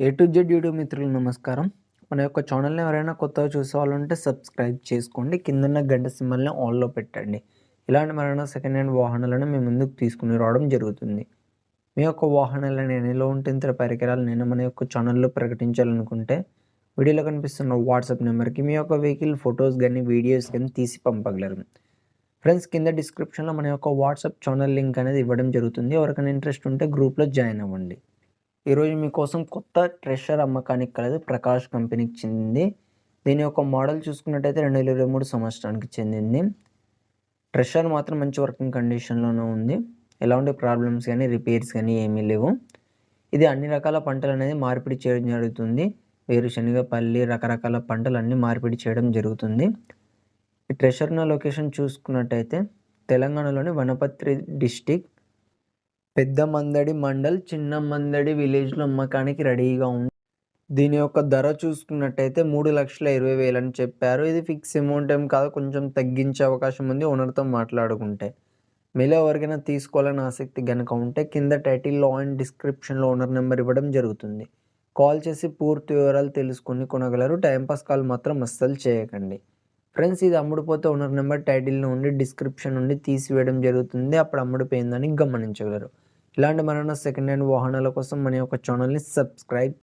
A to Z YouTube మిత్రులు నమస్కారం. మన యొక్క ఛానల్ని ఎవరైనా కొత్తగా చూసేవాళ్ళంటే సబ్స్క్రైబ్ చేసుకోండి. కిందన్న గంట సింబల్ని ఆన్లో పెట్టండి. ఇలాంటి మరైనా సెకండ్ హ్యాండ్ వాహనాలను మేము ముందుకు తీసుకుని రావడం జరుగుతుంది. మీ యొక్క వాహనాలను ఎన్నిలో ఉంటే ఇతర పరికరాలు నేను మన యొక్క ఛానల్లో ప్రకటించాలనుకుంటే వీడియోలో కనిపిస్తున్న వాట్సాప్ నెంబర్కి మీ యొక్క వెహికల్ ఫొటోస్ కానీ వీడియోస్ కానీ తీసి పంపగలరు. ఫ్రెండ్స్ కింద డిస్క్రిప్షన్లో మన యొక్క వాట్సాప్ ఛానల్ లింక్ అనేది ఇవ్వడం జరుగుతుంది. ఎవరికైనా ఇంట్రెస్ట్ ఉంటే గ్రూప్లో జాయిన్ అవ్వండి. ఈరోజు మీకోసం కొత్త ట్రెషర్ అమ్మకానికి కలదు ప్రకాష్ కంపెనీకి చెందింది. దీని యొక్క మోడల్ చూసుకున్నట్టయితే రెండు వేల ఇరవై మూడు సంవత్సరానికి చెందింది. ట్రెషర్ మాత్రం మంచి వర్కింగ్ కండిషన్లోనే ఉంది. ఎలాంటి ప్రాబ్లమ్స్ కానీ రిపేర్స్ కానీ ఏమీ లేవు. ఇది అన్ని రకాల పంటలు అనేది మార్పిడి చేయడం జరుగుతుంది. వేరుశనగ పల్లి రకరకాల పంటలు అన్నీ మార్పిడి చేయడం జరుగుతుంది. ఈ ట్రెషర్న లొకేషన్ చూసుకున్నట్టయితే తెలంగాణలోని వనపత్రి డిస్టిక్ పెద్ద మందడి మండల్ చిన్న మందడి విలేజ్లో అమ్మకానికి రెడీగా ఉంది. దీని యొక్క ధర చూసుకున్నట్టయితే మూడు లక్షల ఇరవై వేలు అని చెప్పారు. ఇది ఫిక్స్ అమౌంట్ ఏం కాదు కొంచెం తగ్గించే అవకాశం ఉంది. ఓనర్తో మాట్లాడుకుంటే మీలో ఎవరికైనా తీసుకోవాలని ఆసక్తి కనుక ఉంటే కింద టైటిల్లో అండ్ డిస్క్రిప్షన్లో ఓనర్ నెంబర్ ఇవ్వడం జరుగుతుంది. కాల్ చేసి పూర్తి వివరాలు తెలుసుకుని కొనగలరు. టైంపాస్ కాల్ మాత్రం అస్సలు చేయకండి. ఫ్రెండ్స్ ఇది అమ్ముడుపోతే ఓనర్ నెంబర్ టైటిల్ నుండి డిస్క్రిప్షన్ నుండి తీసివేయడం జరుగుతుంది. అప్పుడు అమ్ముడుపోయిందని గమనించగలరు. ఇలాంటి మరణ సెకండ్ హ్యాండ్ వాహనాల కోసం మన యొక్క ఛానల్ని సబ్స్క్రైబ్